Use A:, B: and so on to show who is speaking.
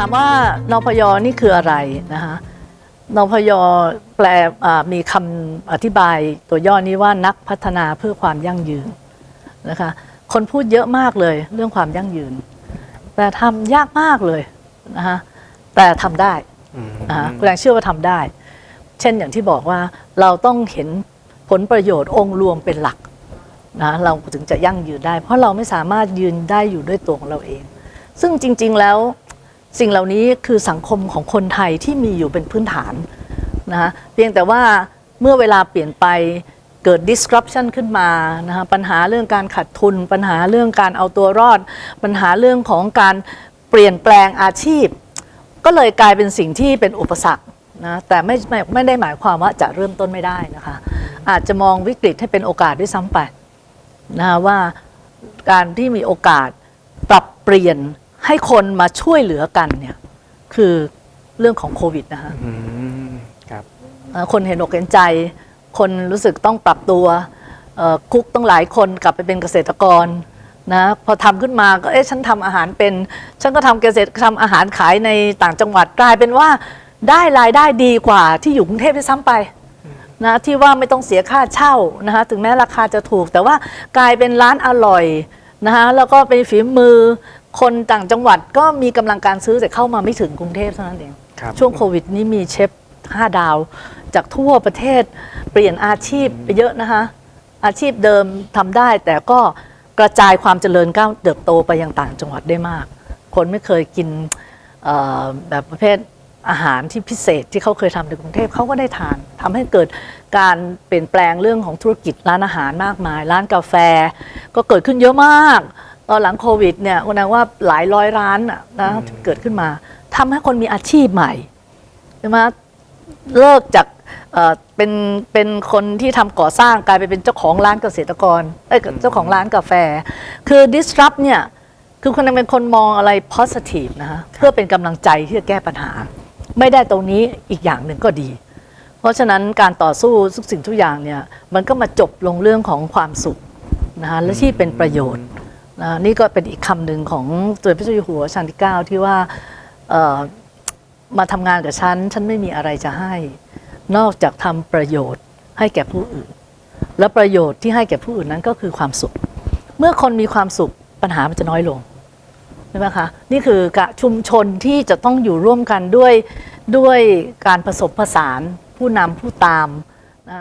A: ถามว่านพยนี่คืออะไรนะคะนพยแปลมีคำอธิบายตัวย่อนี้ว่านักพัฒนาเพื่อความยั่งยืนนะคะคนพูดเยอะมากเลยเรื่องความยั่งยืน แต่ทำยากมากเลยนะคะแต่ทำได้นะคะคุณแรงเชื่อว่าทำได้ เช่นอย่างที่บอกว่าเราต้องเห็นผลประโยชน์องค์รวมเป็นหลักนะเราถึงจะยั่งยืนได้ เพราะเราไม่สามารถยืนได้อยู่ด้วยตัวของเราเอง ซึ่งจริง ๆแล้ว สิ่งเหล่านี้คือสังคมของคนไทยที่มีอยู่เป็นพื้นฐานนะคะเพียงแต่ว่าเมื่อเวลาเปลี่ยนไปเกิด disruption ขึ้นมานะคะปัญหาเรื่องการขาดทุน ปัญหาเรื่องการเอาตัวรอด ปัญหาเรื่องของการเปลี่ยนแปลงอาชีพ ก็เลยกลายเป็นสิ่งที่เป็นอุปสรรคนะแต่ไม่ไม่ไม่ได้หมายความว่าจะเริ่มต้นไม่ได้นะคะ อาจจะมองวิกฤตให้เป็นโอกาสด้วยซ้ำไปนะคะว่าการที่มีโอกาสปรับเปลี่ยน ให้คนมาช่วยเหลือกันเนี่ยคือเรื่องของโควิดนะคะ
B: อืมครับ
A: เอ่อคนเห็นอกเห็นใจ คนรู้สึกต้องปรับตัวเอ่อคุกต้องหลายคนกลับไปเป็นเกษตรกรนะพอทำขึ้นมาก็เอ๊ะฉันทำอาหารเป็น ฉันก็ทำเกษตรทำอาหารขายในต่างจังหวัดกลายเป็นว่าได้รายได้ดีกว่าที่อยู่กรุงเทพด้วยซ้ำไป นะที่ว่าไม่ต้องเสียค่าเช่านะคะถึงแม้ราคาจะถูก แต่ว่ากลายเป็นร้านอร่อยนะคะแล้วก็เป็นฝีมือ คนต่างจังหวัดก็มีกำลังการซื้อแต่เข้ามาไม่ถึงกรุงเทพเท่านั้นเอง
B: ครับ
A: ช่วงโควิดนี้มีเชฟ5ดาว จากทั่วประเทศเปลี่ยนอาชีพไปเยอะนะคะ อาชีพเดิมทำได้แต่ก็กระจายความเจริญก้าวเติบโตไปยังต่างจังหวัดได้มาก คนไม่เคยกินเอ่อแบบประเภทอาหารที่พิเศษที่เขาเคยทำในกรุงเทพเขาก็ได้ทานทำให้เกิดการเปลี่ยนแปลงเรื่องของธุรกิจร้านอาหารมากมาย ร้านกาแฟก็เกิดขึ้นเยอะมาก ตอนหลังโควิดเนี่ยวันนั้นว่าหลายร้อยร้านน่ะนะเกิดขึ้นมาทำให้คนมีอาชีพใหม่ใช่ไหมเลิกจากเอ่อเป็นเป็นคนที่ทำก่อสร้างกลายไปเป็นเจ้าของร้านเกษตรกรเอ้ยเจ้าของร้านกาแฟ คือ disrupt เนี่ยคือคนนึงเป็นคนมองอะไร positive นะฮะเพื่อเป็นกำลังใจที่จะแก้ปัญหา ไม่ได้ตรงนี้อีกอย่างหนึ่งก็ดี เพราะฉะนั้นการต่อสู้ทุกสิ่งทุกอย่างเนี่ยมันก็มาจบลงเรื่องของความสุขนะฮะและที่เป็นประโยชน์ นะนี่ก็เป็นอีกคำหนึ่งของตัวพระเจ้าอยู่หัวชันที่เก้าที่ว่ามาทำงานกับฉัน ฉันไม่มีอะไรจะให้ นอกจากทำประโยชน์ให้แก่ผู้อื่น และประโยชน์ที่ให้แก่ผู้อื่นนั้นก็คือความสุข เมื่อคนมีความสุขปัญหามันจะน้อยลงใช่ไหมคะนี่คือกะชุมชนที่จะต้องอยู่ร่วมกันด้วยด้วยการผสมผสานผู้นำผู้ตามนะ